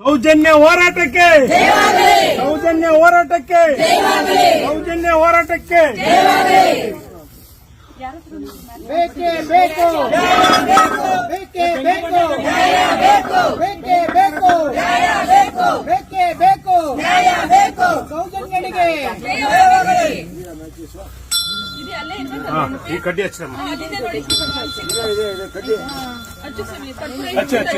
ಸೌಜನ್ಯ ಹೋರಾಟಕ್ಕೆ ಸೌಜನ್ಯ ಹೋರಾಟಕ್ಕೆ ಸೌಜನ್ಯ ಹೋರಾಟಕ್ಕೆ ಬೇಕೇ ಬೇಕು ಬೇಕೇ ಬೇಕು ಬೇಕೇ ಬೇಕು ಬೇಕೇ ಬೇಕು ಸೌಜನ್ಯನಿಗೆ ಹಾ, ಈ ಕಡ್ಡಿ ಹಚ್ಚಮ್ಮ ಹಚ್ಚ ಹಚ್ಚ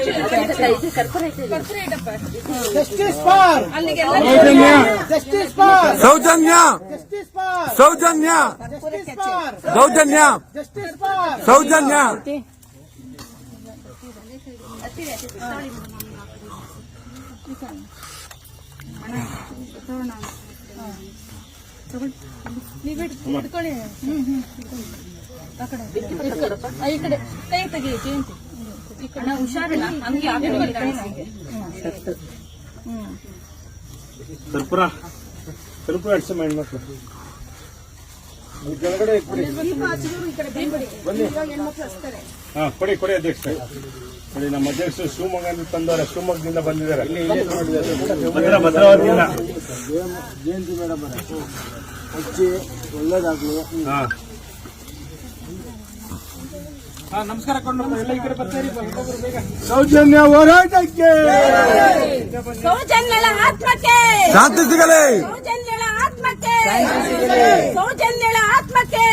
justice for Soujanya justice for Soujanya justice ಈ ಕಡೆ ಕೈ ತೆಗಿ ಜಯಂತಿ ಈ ಕಡೆ. ಹುಷಾರಿಲ್ಲ. ಹಂಗೆ ಆಮೇಲೆ ಕಾಣಿಸಿ ಕರ್ಪೂರ ಕರ್ಪೂರ ಹಚ್ಚಮ್ಮ ಹೆಣ್ಮಕ್ಳು ಈ ಕೆಳಗಡೆ ಕೊಡಿ ಹಾ ಕೊಡಿ ಕೊಡಿ ಅಧ್ಯಕ್ಷ ಕೊಡಿ ನಮ್ಮ ಅಧ್ಯಕ್ಷರು ಶಿವಮೊಗ್ಗದಿಂದ ತಂದವರ ಶಿವಮೊಗ್ಗದಿಂದ ಬಂದಿದ್ದಾರೆ. ಭದ್ರ ಭದ್ರಾವತಿಯಿಂದ ಜಯಂತಿ ಮೇಡಮ್ ಹಚ್ಚಿ ಒಳ್ಳೇದಾಗ್ಲಿ. ಹಾ. ಸೌಜನ್ಯ ಹೋರಾಟಕ್ಕೆ. ಸೌಜನ್ಯಳ ಆತ್ಮಕ್ಕೆ. ಶಾಂತಿ ಸಿಗಲಿ. ಸೌಜನ್ಯಳ ಆತ್ಮಕ್ಕೆ. ಸೌಜನ್ಯಳ ಆತ್ಮಕ್ಕೆ.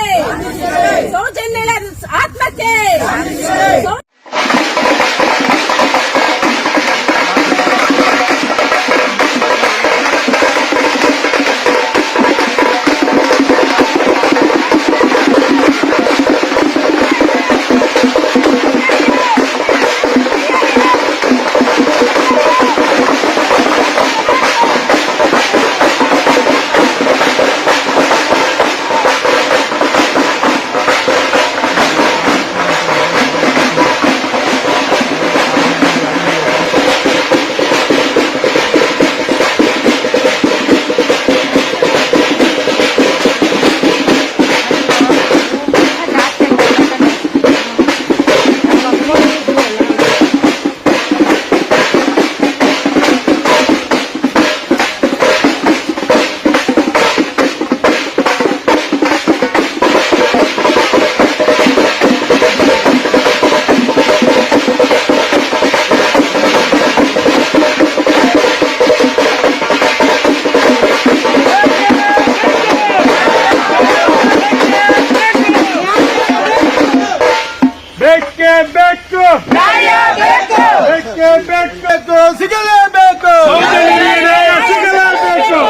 ಸಿಗಲೇಬೇಕು.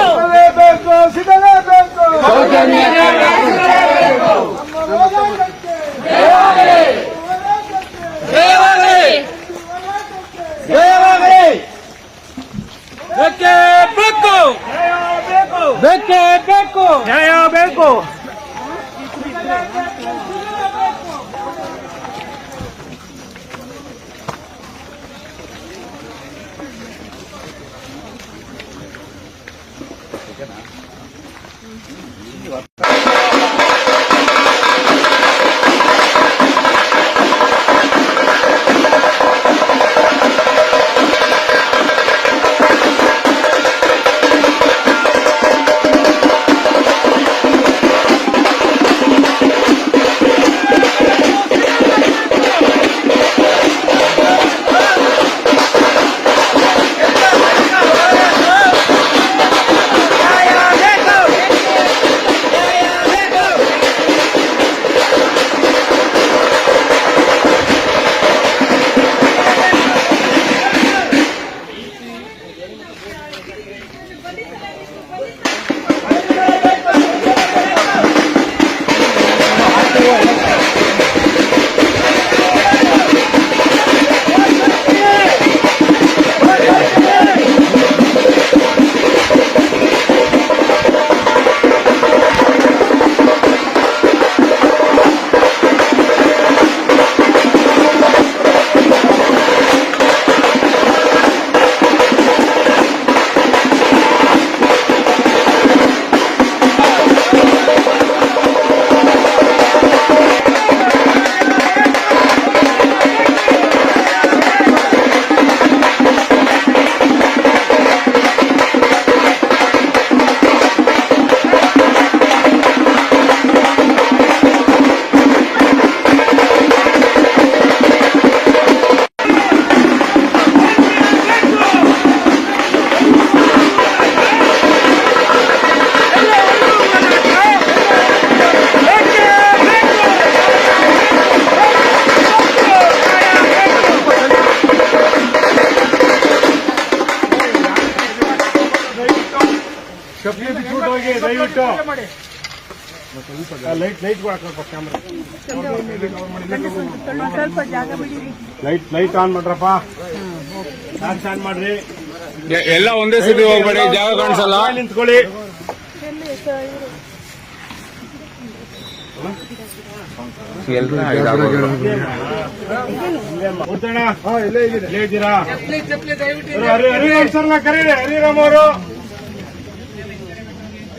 ಸಿಗಲೇಬೇಕು. ಸಿಗಲೇಬೇಕು. ಬೇಕೇ ಬೇಕು ಬೇಕೇ ಬೇಕು ನ್ಯಾಯ ಬೇಕು you up. ದಯವಿಟ್ಟು light light camera light light on ಮಾಡ್ರಪ್ಪ on ಮಾಡ್ರಿ ಎಲ್ಲ ಒಂದೇ ಸತಿ ಹೋಗ್ಬೇಡಿ ಜಾಗ ಕಾಣಿಸಲ್ಲ ನಿಂತ್ಕೊಳ್ಳಿ ಹರಿರಾಮ್ ಸರ್ನ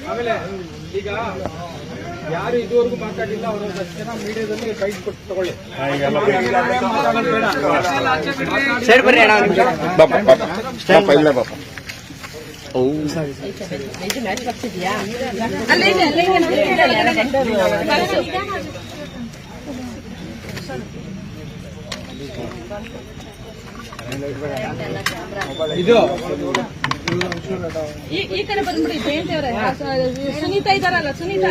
ಕರೀರಿ ಈಗ ಯಾರು ಇದುವರೆಗೂ ಮಾತಾಡಿಲ್ಲ ಅವರು ಒಂದಷ್ಟು ಜನ ಮೀಡಿಯಾದಲ್ಲಿ ಕೈ ಕೊಟ್ಟು ತಗೊಳ್ಳಿ. ಇದೆ ಈ ಈ ಕಡೆ ಬಂದ್ಬಿಡಿ ಜಯಂತಿ ಅವರೇ. ಸುನೀತಾ ಇದಾರಲ್ಲ ಸುನೀತಾ.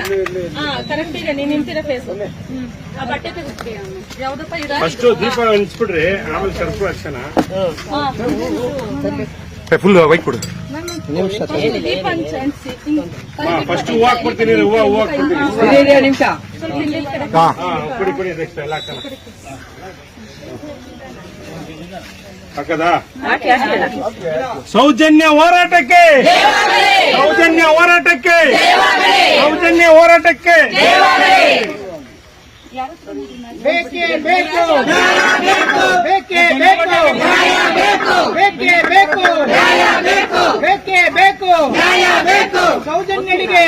ಹಾ ಕರೆಕ್ಟ್ ಈಗ ನೀನ್ ನಿಂತಿರೋ ಫೇಸ್ ಆ ಬಟ್ಟೆ ಯಾವ್ದಪ್ಪ ಇದ ಫಸ್ಟ್ ದೀಪ ಹಂಚ್ಬಿಡ್ರಿ ಆಮೇಲೆ ಕರ್ಪೂರ ಅಕ್ಷಣ ಫುಲ್ ವೈಟ್ ಕೊಡು. ದೀಪ ಹಂಚ್-. ಫಸ್ಟ್ ಹೂವು ಹಾಕ್ಬಿಡ್ತೀನಿ ಹೂವು ಹೂವು ಹಾಕ್ಬಿಡ್ತೀನಿ ನಿಮಿಷ. ಕುಡಿ. ಕುಡಿ ನೆಕ್ಸ್ಟ್ ಎಲ್ಲ ಹಾಕೋಣ. ಹಾಕದಾ? ಸೌಜನ್ಯ ಹೋರಾಟಕ್ಕೆ! ಸೌಜನ್ಯ ಹೋರಾಟಕ್ಕೆ! ಸೌಜನ್ಯ ಹೋರಾಟಕ್ಕೆ! ಬೇಕೇ ಬೇಕು! ಬೇಕೇ ಬೇಕು! ಬೇಕೇ ಬೇಕು! ಬೇಕೇ ಬೇಕು! ಸೌಜನ್ಯರಿಗೆ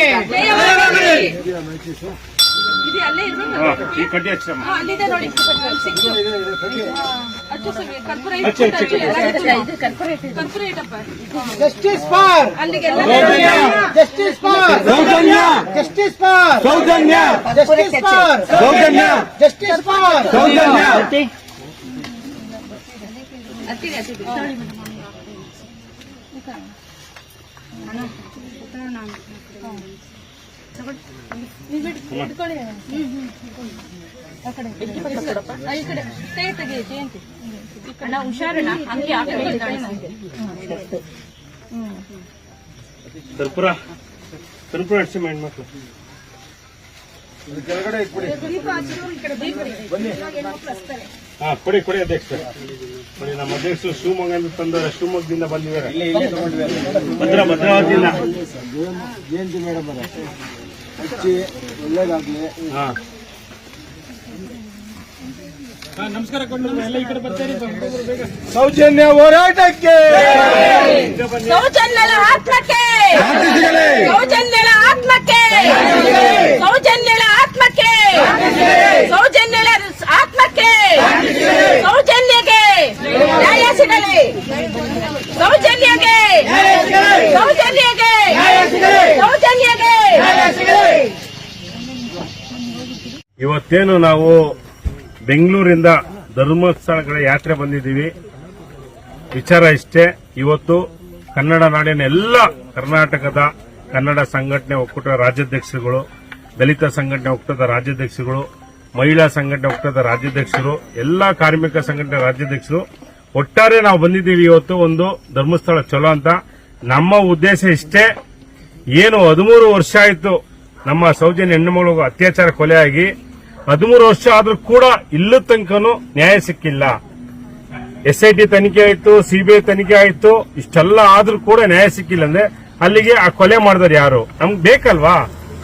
ಇದು ಅಲ್ಲೇ ಇರ್ಬೇಕು ಹಾ, ಈ ಕಡ್ಡಿ ಹಚ್ಚಮ್ಮ ಹಾ, ಅಲ್ಲಿದೆ ನೋಡಿ ಸಿಕ್ತು ಹಾ, ಹಚ್ಚು ಸರಿ, ಕರ್ಪೂರ ಹಚ್ಚು, ಇಟ್ಟು ಹಚ್ಚು, ಹಚ್ಚು. ಕರ್ಪೂರ ಇಟ್ಟಪ್ಪ ಜಸ್ಟಿಸ್ ಫಾರ್ ಅಲ್ಲಿಗೆಲ್ಲ justice for Soujanya justice for Soujanya justice for Soujanya justice for Soujanya ಹತ್ತಿರ ಕರ್ಪೂರ ಕರ್ಪೂರ ಅಡ್ಸಿ ಹೆಣ್ಮಕ್ಳು ಮಕ್ಕಳು ಕೆಳಗಡೆ. ಹಾ, ಕೊಡಿ ಕೊಡಿ ಅಧ್ಯಕ್ಷ ಕೊಡಿ, ನಮ್ಮ ಅಧ್ಯಕ್ಷರು ಶಿವಮೊಗ್ಗದಿಂದ ತಂದವರೆ, ಶಿವಮೊಗ್ಗದಿಂದ ಬಂದಿದ್ದಾರೆ ಭದ್ರ ಭದ್ರಾವತಿಯಿಂದ ಜಯಂತಿ ಮೇಡಮ್ ಹಚ್ಚಿ ಒಳ್ಳೇದಾಗ್ಲಿ. ಹಾ. ಸೌಜನ್ಯ ಹೋರಾಟಕ್ಕೆ. ಸೌಜನ್ಯಳ ಆತ್ಮಕ್ಕೆ ಶಾಂತಿ ಸಿಗಲಿ ಸೌಜನ್ಯಳ ಆತ್ಮಕ್ಕೆ ಸೌಜನ್ಯಳ ಆತ್ಮಕ್ಕೆ ಸೌಜನ್ಯಳ ಆತ್ಮಕ್ಕೆ ಸೌಜನ್ಯಗೆ ನ್ಯಾಯ ಸಿಗಲಿ ಸೌಜನ್ಯಗೆ ಸೌಜನ್ಯಗೆ ಸೌಜನ್ಯಗೆ ಇವತ್ತೇನು ನಾವು ಬೆಂಗಳೂರಿಂದ ಧರ್ಮಸ್ಥಳಗಳ ಯಾತ್ರೆ ಬಂದಿದ್ದೀವಿ. ವಿಚಾರ ಇಷ್ಟೇ, ಇವತ್ತು ಕನ್ನಡ ನಾಡಿನ ಎಲ್ಲ ಕರ್ನಾಟಕದ ಕನ್ನಡ ಸಂಘಟನೆ ಒಕ್ಕೂಟದ ರಾಜ್ಯಾಧ್ಯಕ್ಷರುಗಳು, ದಲಿತ ಸಂಘಟನೆ ಒಕ್ಕೂಟದ ರಾಜ್ಯಾಧ್ಯಕ್ಷರುಗಳು, ಮಹಿಳಾ ಸಂಘಟನೆ ಒಕ್ಕೂಟದ ರಾಜ್ಯಾಧ್ಯಕ್ಷರು, ಎಲ್ಲ ಕಾರ್ಮಿಕ ಸಂಘಟನೆ ರಾಜ್ಯಾಧ್ಯಕ್ಷರು, ಒಟ್ಟಾರೆ ನಾವು ಬಂದಿದ್ದೀವಿ ಇವತ್ತು ಒಂದು ಧರ್ಮಸ್ಥಳ ಚಲೋ ಅಂತ. ನಮ್ಮ ಉದ್ದೇಶ ಇಷ್ಟೇ, ಏನು ಹದಿಮೂರು ವರ್ಷ ಆಯಿತು ನಮ್ಮ ಸೌಜನ್ಯ ಹೆಣ್ಣುಮಗಳು ಅತ್ಯಾಚಾರ ಕೊಲೆಯಾಗಿ ಹದಿಮೂರು ವರ್ಷ ಆದ್ರೂ ಕೂಡ ಇಲ್ಲೂ ತನಕನೂ ನ್ಯಾಯ ಸಿಕ್ಕಿಲ್ಲ. ಎಸ್ ಐ ತನಿಖೆ ಆಯ್ತು ಸಿಬಿಐ ತನಿಖೆ ಆಯ್ತು, ಇಷ್ಟೆಲ್ಲ ಆದ್ರೂ ಕೂಡ ನ್ಯಾಯ ಸಿಕ್ಕಿಲ್ಲ ಅಂದ್ರೆ ಅಲ್ಲಿಗೆ ಆ ಕೊಲೆ ಮಾಡಿದವ್ರು ಯಾರು? ನಮ್ಗೆ ಬೇಕಲ್ವಾ?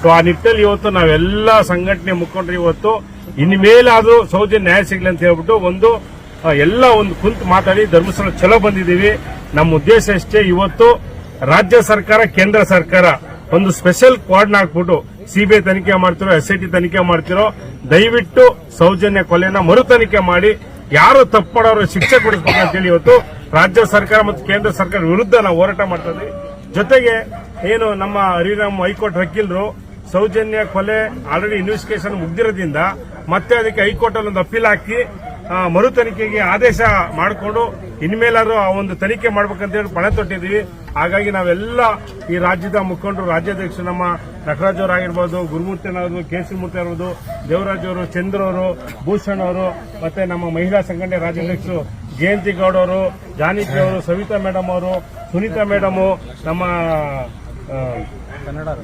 ಸೊ ಆ ನಿಟ್ಟಲ್ಲಿ ಇವತ್ತು ನಾವೆಲ್ಲ ಸಂಘಟನೆ ಮುಖಂಡರು ಇವತ್ತು, ಇನ್ಮೇಲಾದ್ರೂ ಸೌಜನ್ಯ ನ್ಯಾಯ ಸಿಗ್ಲಿ ಅಂತ ಹೇಳ್ಬಿಟ್ಟು ಒಂದು ಎಲ್ಲ ಒಂದು ಕುಂತು ಮಾತಾಡಿ ಧರ್ಮಸ್ಥಳ ಚಲೋ ಬಂದಿದ್ದೀವಿ. ನಮ್ಮ ಉದ್ದೇಶ ಅಷ್ಟೇ ಇವತ್ತು ರಾಜ್ಯ ಸರ್ಕಾರ, ಕೇಂದ್ರ ಸರ್ಕಾರ ಒಂದು ಸ್ಪೆಷಲ್ ಕ್ವಾಡ್ನ ಹಾಕ್ಬಿಟ್ಟು ಸಿಬಿಐ ತನಿಖೆ ಮಾಡ್ತಿರೋ, ಎಸ್ಐಟಿ ತನಿಖೆ ಮಾಡ್ತಿರೋ, ದಯವಿಟ್ಟು ಸೌಜನ್ಯ ಕೊಲೆನ ಮರು ತನಿಖೆ ಮಾಡಿ, ಯಾರು ತಪ್ಪು ಮಾಡೋರು ಶಿಕ್ಷೆ ಕೊಡಿಸ್ಬೇಕು ಅಂತೇಳಿ ಇವತ್ತು ರಾಜ್ಯ ಸರ್ಕಾರ ಮತ್ತು ಕೇಂದ್ರ ಸರ್ಕಾರ ವಿರುದ್ಧ ನಾವು ಹೋರಾಟ ಮಾಡ್ತಾ ಜೊತೆಗೆ ಏನು ನಮ್ಮ ಹರಿರಾಮ್ ಹೈಕೋರ್ಟ್ ವಕೀಲರು ಸೌಜನ್ಯ ಕೊಲೆ ಆಲ್ರೆಡಿ ಇನ್ವೆಸ್ಟಿಗೇಷನ್ ಮುಗ್ದಿರೋದ್ರಿಂದ ಮತ್ತೆ ಅದಕ್ಕೆ ಹೈಕೋರ್ಟ್ ಅಲ್ಲಿ ಒಂದು ಅಪೀಲ್ ಹಾಕಿ ಮರು ತನಿಖೆಗೆ ಆದೇಶ ಮಾಡಿಕೊಂಡು ಇನ್ಮೇಲಾದ್ರೂ ಆ ಒಂದು ತನಿಖೆ ಮಾಡ್ಬೇಕಂತ ಹೇಳಿ ಪಣ ತೊಟ್ಟಿದ್ದೀವಿ ಹಾಗಾಗಿ ನಾವೆಲ್ಲ ಈ ರಾಜ್ಯದ ಮುಖಂಡರು, ರಾಜ್ಯಾಧ್ಯಕ್ಷರು, ನಮ್ಮ ನಟರಾಜ್ ಅವರಾಗಿರ್ಬೋದು ಗುರುಮೂರ್ತಿನವರು ಕೇಸರಿ ಮೂರ್ತಿ ಅವರದು ದೇವರಾಜ್ ಅವರು, ಚಂದ್ರ ಅವರು, ಭೂಷಣ್ ಅವರು, ಮತ್ತೆ ನಮ್ಮ ಮಹಿಳಾ ಸಂಘಟನೆ ರಾಜ್ಯಾಧ್ಯಕ್ಷರು ಜಯಂತಿ ಗೌಡ ಅವರು, ಜಾನಕಿ ಅವರು, ಸವಿತಾ ಮೇಡಮ್ ಅವರು, ಸುನೀತಾ ಮೇಡಮ್, ನಮ್ಮ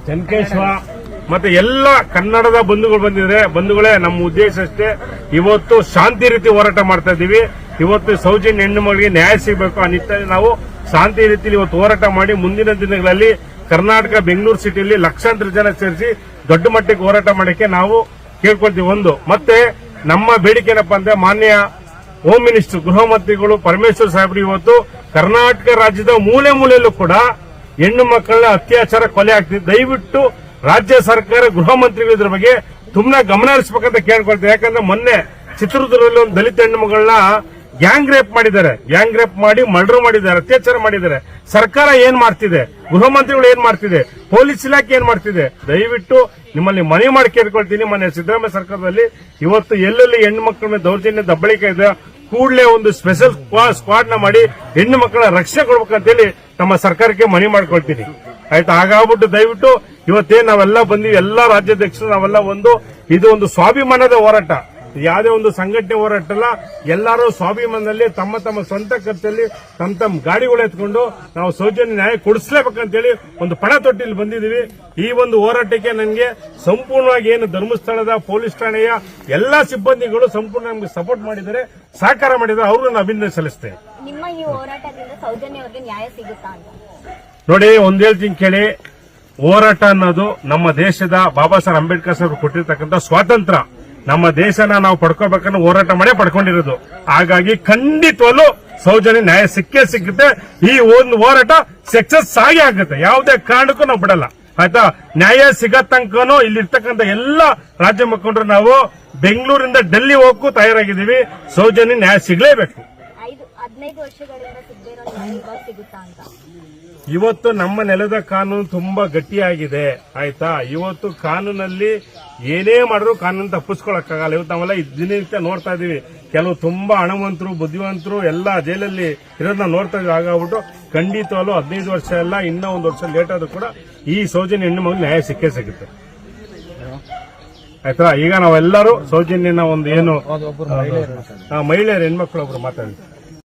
ಚನ್ಕೇಶ್ವ, ಮತ್ತೆ ಎಲ್ಲ ಕನ್ನಡದ ಬಂಧುಗಳು ಬಂದಿದ್ರೆ, ಬಂಧುಗಳೇ, ನಮ್ಮ ಉದ್ದೇಶ ಅಷ್ಟೇ, ಇವತ್ತು ಶಾಂತಿ ರೀತಿ ಹೋರಾಟ ಮಾಡ್ತಾ ಇದ್ದೀವಿ. ಇವತ್ತು ಸೌಜನ್ಯ ಹೆಣ್ಣು ಮಗಳಿಗೆ ನ್ಯಾಯ ಸಿಗಬೇಕು ಆ ನಿಟ್ಟಿನಲ್ಲಿ ನಾವು ಶಾಂತಿ ರೀತಿಯಲ್ಲಿ ಇವತ್ತು ಹೋರಾಟ ಮಾಡಿ ಮುಂದಿನ ದಿನಗಳಲ್ಲಿ ಕರ್ನಾಟಕ ಬೆಂಗಳೂರು ಸಿಟಿಯಲ್ಲಿ ಲಕ್ಷಾಂತರ ಜನ ಸೇರಿಸಿ ದೊಡ್ಡ ಮಟ್ಟಕ್ಕೆ ಹೋರಾಟ ಮಾಡಕ್ಕೆ ನಾವು ಕೇಳ್ಕೊಳ್ತೀವಿ ಒಂದು. ಮತ್ತೆ ನಮ್ಮ ಬೇಡಿಕೆ ಏನಪ್ಪಾ ಅಂದ್ರೆ ಮಾನ್ಯ ಹೋಮ್ ಮಿನಿಸ್ಟರ್ ಗೃಹ ಮಂತ್ರಿಗಳು, ಪರಮೇಶ್ವರ್ ಸಾಹೇಬರು ಇವತ್ತು ಕರ್ನಾಟಕ ರಾಜ್ಯದ ಮೂಲೆ ಮೂಲೆಯಲ್ಲೂ ಕೂಡ ಹೆಣ್ಣು ಮಕ್ಕಳ ಅತ್ಯಾಚಾರ ಕೊಲೆ ಆಗ್ತಿದೆ. ದಯವಿಟ್ಟು ರಾಜ್ಯ ಸರ್ಕಾರ, ಗೃಹ ಮಂತ್ರಿಗಳು ಇದ್ರ ಬಗ್ಗೆ ತುಂಬಾ ಗಮನ ಹರಿಸಬೇಕಂತ ಕೇಳ್ಕೊಳ್ತೀವಿ. ಯಾಕಂದ್ರೆ ಮೊನ್ನೆ ಚಿತ್ರದುರ್ಗದಲ್ಲಿ ಒಂದು ದಲಿತ ಹೆಣ್ಣು ಮಗಳನ್ನ ಗ್ಯಾಂಗ್ ರೇಪ್ ಮಾಡಿದ್ದಾರೆ. ಗ್ಯಾಂಗ್ ರೇಪ್ ಮಾಡಿ ಮರ್ಡರ್ ಮಾಡಿದ್ದಾರೆ, ಅತ್ಯಾಚಾರ ಮಾಡಿದ್ದಾರೆ. ಸರ್ಕಾರ ಏನ್ ಮಾಡ್ತಿದೆ? ಗೃಹ ಮಂತ್ರಿಗಳು ಏನ್ ಮಾಡ್ತಿದೆ? ಪೊಲೀಸ್ ಇಲಾಖೆ ಏನ್ ಮಾಡ್ತಿದೆ? ದಯವಿಟ್ಟು ನಿಮ್ಮಲ್ಲಿ ಮನವಿ ಮಾಡಿ ಕೇಳ್ಕೊಳ್ತೀನಿ ಮೊನ್ನೆ ಸಿದ್ದರಾಮಯ್ಯ ಸರ್ಕಾರದಲ್ಲಿ. ಇವತ್ತು ಎಲ್ಲೆಲ್ಲಿ ಹೆಣ್ಣು ಮಕ್ಕಳ ದೌರ್ಜನ್ಯ, ದಬ್ಬಳಿಕೆ ಇದೆ, ಕೂಡಲೇ ಒಂದು ಸ್ಪೆಷಲ್ ಸ್ಕ್ವಾಡ್ನ ಮಾಡಿ ಹೆಣ್ಣು ಮಕ್ಕಳ ರಕ್ಷಣೆ ಕೊಡ್ಬೇಕಂತೇಳಿ ನಮ್ಮ ಸರ್ಕಾರಕ್ಕೆ ಮನವಿ ಮಾಡ್ಕೊಳ್ತೀನಿ. ಆಯ್ತಾ? ಹಾಗಾಗ್ಬಿಟ್ಟು ದಯವಿಟ್ಟು ಇವತ್ತೇನು ನಾವೆಲ್ಲ ಬಂದಿವಿ, ಎಲ್ಲಾ ರಾಜ್ಯಾಧ್ಯಕ್ಷರು ನಾವೆಲ್ಲ ಒಂದು, ಇದು ಒಂದು ಸ್ವಾಭಿಮಾನದ ಹೋರಾಟ. ಯಾವುದೇ ಒಂದು ಸಂಘಟನೆ ಹೋರಾಟಲ್ಲ ಎಲ್ಲರೂ ಸ್ವಾಭಿಮಾನದಲ್ಲಿ ತಮ್ಮ ತಮ್ಮ ಸ್ವಂತ ಖರ್ಚಲ್ಲಿ ತಮ್ಮ ತಮ್ಮ ಗಾಡಿಗಳು ಎತ್ಕೊಂಡು ನಾವು ಸೌಜನ್ಯ ನ್ಯಾಯ ಕೊಡಿಸ್ಲೇಬೇಕಂತೇಳಿ ಒಂದು ಪಣ ತೊಟ್ಟಿಲ್ಲಿ ಬಂದಿದ್ದೀವಿ. ಈ ಒಂದು ಹೋರಾಟಕ್ಕೆ ನನಗೆ ಸಂಪೂರ್ಣವಾಗಿ ಏನು ಧರ್ಮಸ್ಥಳದ ಪೊಲೀಸ್ ಠಾಣೆಯ ಎಲ್ಲಾ ಸಿಬ್ಬಂದಿಗಳು ಸಂಪೂರ್ಣ ನಮಗೆ ಸಪೋರ್ಟ್ ಮಾಡಿದರೆ ಸಹಕಾರ ಮಾಡಿದರೆ ಅವರು ನಾನು ಅಭಿನಂದನೆ ಸಲ್ಲಿಸ್ತೇನೆ. ನಿಮ್ಮ ಈ ಹೋರಾಟದಿಂದ ಸೌಜನ್ಯ ಅವ್ರಿಗೆ ನ್ಯಾಯ ಸಿಗುತ್ತಾ ಅಂತ. ನೋಡಿ ಒಂದ್ ಹೇಳ್ತೀನಿ ಕೇಳಿ ಹೋರಾಟ ಅನ್ನೋದು ನಮ್ಮ ದೇಶದ ಬಾಬಾ ಸಾಹೇಬ್ ಅಂಬೇಡ್ಕರ್ ಸಾಹೇಬ್ ಕೊಟ್ಟಿರ್ತಕ್ಕಂಥ ಸ್ವಾತಂತ್ರ್ಯ. ನಮ್ಮ ದೇಶನ ನಾವು ಪಡ್ಕೋಬೇಕನ್ನ ಹೋರಾಟ ಮಾಡೇ ಪಡ್ಕೊಂಡಿರೋದು. ಹಾಗಾಗಿ ಖಂಡಿತವಲ್ಲೂ ಸೌಜನ್ಯ ನ್ಯಾಯ ಸಿಕ್ಕೇ ಸಿಕ್ಕುತ್ತೆ. ಈ ಒಂದು ಹೋರಾಟ ಸಕ್ಸಸ್ ಆಗಿ ಆಗುತ್ತೆ. ಯಾವುದೇ ಕಾರಣಕ್ಕೂ ನಾವು ಬಿಡಲ್ಲ. ಆಯ್ತಾ? ನ್ಯಾಯ ಸಿಗೋ ತನಕನೂ ಇಲ್ಲಿರ್ತಕ್ಕಂಥ ಎಲ್ಲ ರಾಜ್ಯ ಮುಖಂಡರು ನಾವು ಬೆಂಗಳೂರಿಂದ ಡೆಲ್ಲಿ ಹೋಗಕ್ಕೂ ತಯಾರಾಗಿದ್ದೀವಿ. ಸೌಜನ್ಯ ನ್ಯಾಯ ಸಿಗಲೇಬೇಕು. ಇವತ್ತು ನಮ್ಮ ನೆಲದ ಕಾನೂನು ತುಂಬಾ ಗಟ್ಟಿಯಾಗಿದೆ ಆಯ್ತಾ? ಇವತ್ತು ಕಾನೂನಲ್ಲಿ ಏನೇ ಮಾಡಿದ್ರು ಕಾನೂನು ತಪ್ಪಿಸ್ಕೊಳಕ್ಕಾಗಲ್ಲ. ಇವತ್ತು ನಾವೆಲ್ಲ ದಿನನಿತ್ಯ ನೋಡ್ತಾ ಇದೀವಿ. ಕೆಲವು ತುಂಬಾ ಹಣವಂತರು ಬುದ್ಧಿವಂತರು ಎಲ್ಲ ಜೈಲಲ್ಲಿ ಇರೋದನ್ನ ನೋಡ್ತಾ ಇದ್ವಿ. ಹಾಗಾಗ್ಬಿಟ್ಟು ಖಂಡಿತವಲ್ಲೂ ಹದಿನೈದು ವರ್ಷ ಎಲ್ಲ ಇನ್ನೂ ಒಂದು ವರ್ಷ ಲೇಟ್ ಆದ್ರೂ ಕೂಡ ಈ ಸೌಜನ್ಯ ಹೆಣ್ಣು ಮಗು ನ್ಯಾಯ ಸಿಕ್ಕೇ ಸಿಗುತ್ತೆ. ಆಯ್ತಾ? ಈಗ ನಾವೆಲ್ಲರೂ ಸೌಜನ್ಯನ ಒಂದು ಏನು ಆ, ಮಹಿಳೆಯರು ಹೆಣ್ಮಕ್ಳು ಒಬ್ರು ಮಾತಾಡಿ